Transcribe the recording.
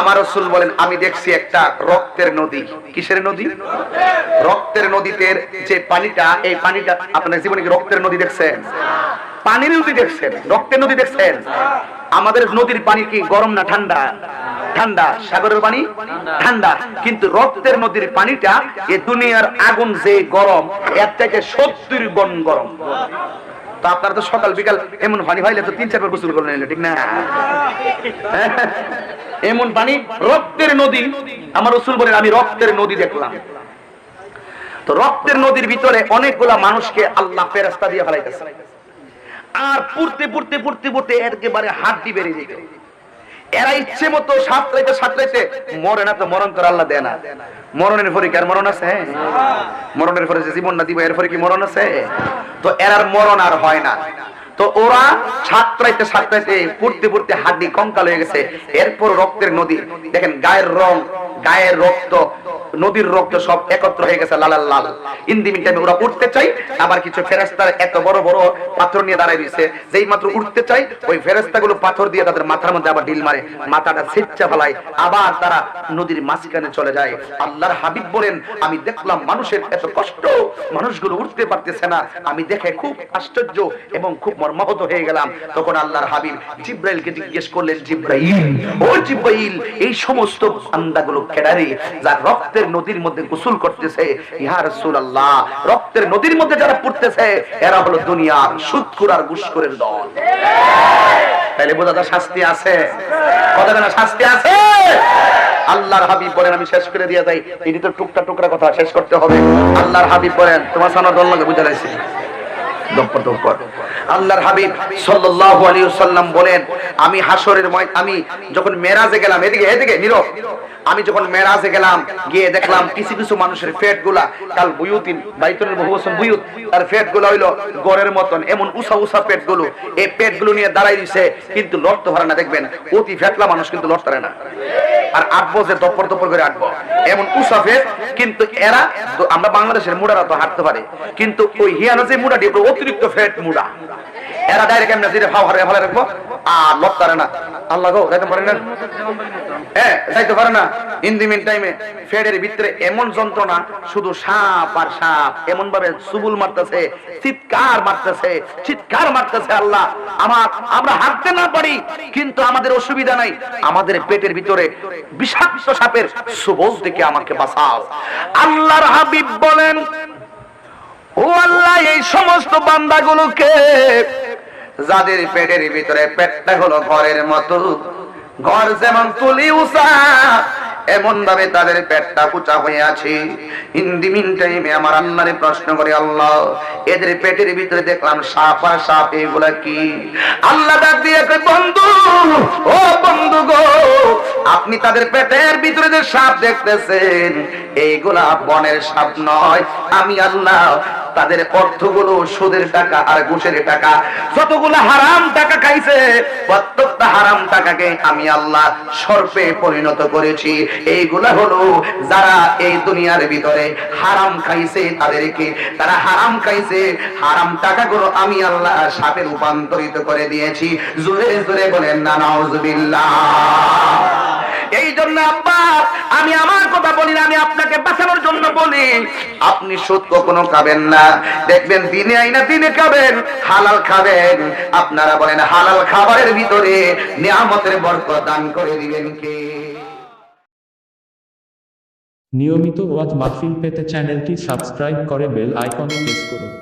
আমার রসুল বলেন, আমি দেখছি একটা রক্তের নদী। কিসের নদী? রক্তের নদীতে যে পানিটা, এই পানিটা আপনার জীবনে রক্তের নদী দেখছেন? পানির নদী দেখছেন, রক্তের নদী দেখছেন। আমাদের নদীর পানি কি গরম না ঠান্ডা? ঠান্ডা, সাগরের পানি? ঠান্ডা। কিন্তু রক্তের নদীর পানিটা, এ দুনিয়ার আগুন যে গরম, এর থেকে সত্তর গুণ গরম। তো আপনারা তো সকাল, বিকাল এমন পানি হইলে তো তিন, চারবার গোসল করে নিলেন ঠিক না? এমন পানি রক্তের নদী, আমার রসুল বলেন, আমি রক্তের নদী দেখলাম। তো রক্তের নদীর ভিতরে অনেকগুলা মানুষকে আল্লাহ ফেরাস্তা দিয়ে ফেলাইতেছে। আর পুড়তে পুড়তে পুড়তে পুড়তে একেবারে হাড্ডি বেড়ে যেত এরা ইচ্ছে মতো সাঁতরাইতে সাঁতরাইতে মরে না তো মরণ করে আল্লাহ দেয় না। মরণের পরে কি আর মরণ আছে? মরণের পরে যে জীবন না দিব, এর পরে কি মরণ আছে? তো এরার মরণ আর হয় না। তো ওরা সাঁতরাইতে সাঁতরাইতে পড়তে পড়তে হাড্ডি কঙ্কাল হয়ে গেছে। এরপর রক্তের নদী, দেখেন, গায়ের রং, গায়ের রক্ত নদীর রক্ত সব একত্র হয়ে গেছে, লাল লাল ইন্দিমিন টাইমে ওরা উঠতে চাই আবার কিছু ফেরেস্তার এত বড় বড় পাথর নিয়ে দাঁড়ায় দিচ্ছে যেই মাত্র উঠতে চাই ওই ফেরেস্তা গুলো পাথর দিয়ে তাদের মাথার মধ্যে আবার ঢিল মারে, মাথাটা ছিটচা ফেলায়, আবার তারা নদীর মাঝখানে চলে যায়। আল্লাহর হাবিব বলেন, আমি দেখলাম মানুষের এত কষ্ট, মানুষগুলো উঠতে পারতেছে না। আমি দেখে খুব আশ্চর্য এবং খুব মর্মাহত হয়ে গেলাম। তখন আল্লাহর হাবিব জিব্রাইলকে জিজ্ঞেস করলেন, জিব্রাইল, ও জিব্রাইল, এই সমস্ত বান্দাগুলো কেডারে? যার রক্তের নদীর মধ্যে গোসল করতেছে। ইহা রাসূলুল্লাহ, রক্তের নদীর মধ্যে যারা পড়তেছে, এরা হলো দুনিয়ার সুদখোর আর ঘুষখোরের দল। তাহলে বোঝা যায় শাস্তি আছে? কথা না শাস্তি আছে? আল্লাহর হাবিব বলেন, আমি শেষ করে দিয়ে যাই। এটি তো টুকটা টুকরা কথা, শেষ করতে হবে। আল্লাহর হাবিব বলেন, তোমার সানার দল লাগে, বুঝা লাইছি দপ্পর দপ্পর আল্লাহর হাবিব সাল্লাল্লাহু আলাইহি ওয়াসাল্লাম বলেন, আমি হাসরের আমি যখন মেরাজে গেলাম, এদিকে এদিকে, নীরব। আমি যখন মেরাজে গেলাম, গিয়ে দেখলাম কিছু কিছু মানুষেরগুলা কাল বুয়ুতিন, বাইতুল বহুবচন বুয়ুত, তারগুলা হইল গড়ের মতন, এমন উষা উষা পেটগুলো এই পেটগুলো নিয়ে দাঁড়াই দিছে কিন্তু লড়তে পারে না, দেখবেন, অতি ফেটলা মানুষ কিন্তু লড়তে পারে না। আর আটবো যে দপ্পর দপ্পর করে আটবো। এমন উসাফের কিন্তু এরা আমরা বাংলাদেশের মুড়ারা তো হাঁটতে পারে। কিন্তু ওই হিয়ানো যে মুড়াটি অতিরিক্ত ফ্যাট মুড়া। এরা ডাইরেক্ট এমনি ভাও হারে ভালো রাখব, আর লড়তে পারে না। আল্লাহ গো না? হ্যাঁ আমাদের অসুবিধা নাই। আমাদের পেটের ভিতরে বিষাক্ত সাপের সুবল থেকে আমাকে বাঁচাও। আল্লাহর হাবিব বলেন, ও আল্লাহ, এই সমস্ত বান্দাগুলোকে, যাদের পেটের ভিতরে পেটটা হলো ঘরের মতো ঘর যেমন তুলি উষা, এমন ভাবে তাদের পেটটা পুচা হয়ে আছে। হিন্দি মিন টাইমে আমার আল্লাহরে প্রশ্ন করে, আল্লাহ, এদের পেটের ভিতরে দেখলাম সাপ সাপ এগুলা কি? আল্লাহ ডাক দিয়ে বন্ধু, ও বন্ধু গো, আপনি তাদের পেটের ভিতরে যে সাপ দেখতেছেন, এইগুলা বনের সাপ নয়। আমি আল্লাহ তাদের অর্থগুলো সুদের টাকা আর ঘুষের টাকা। যতগুলো হারাম টাকা খাইছে, প্রত্যেকটা হারাম টাকাকে আমি আল্লাহ সর্পে পরিণত করেছি। এইগুলা হলো যারা এই দুনিয়ার ভিতরে হারাম খাইছে তাদেরকে। তারা হারাম খাইছে, হারাম টাকাগুলো আমি আল্লাহ সাপে রূপান্তরিত করে দিয়েছি। জোরে জোরে বলেন না নাউজুবিল্লাহ এই জন্য আব্বা আমি আমার কথা বলি না আমি আপনাকে বাঁচানোর জন্য বলি আপনি সুদ কখনো খাবেন না। দেখবেন দিনে আইনা দিনে খাবেন, হালাল খাবেন। আপনারা বলেন, হালাল খাবারের ভিতরে নিয়ামতের বরকত দান করে দিবেন কে? নিয়মিত ওয়াজ মাহফিল পেতে চ্যানেলটি সাবস্ক্রাইব করে বেল আইকনে প্রেস করুন।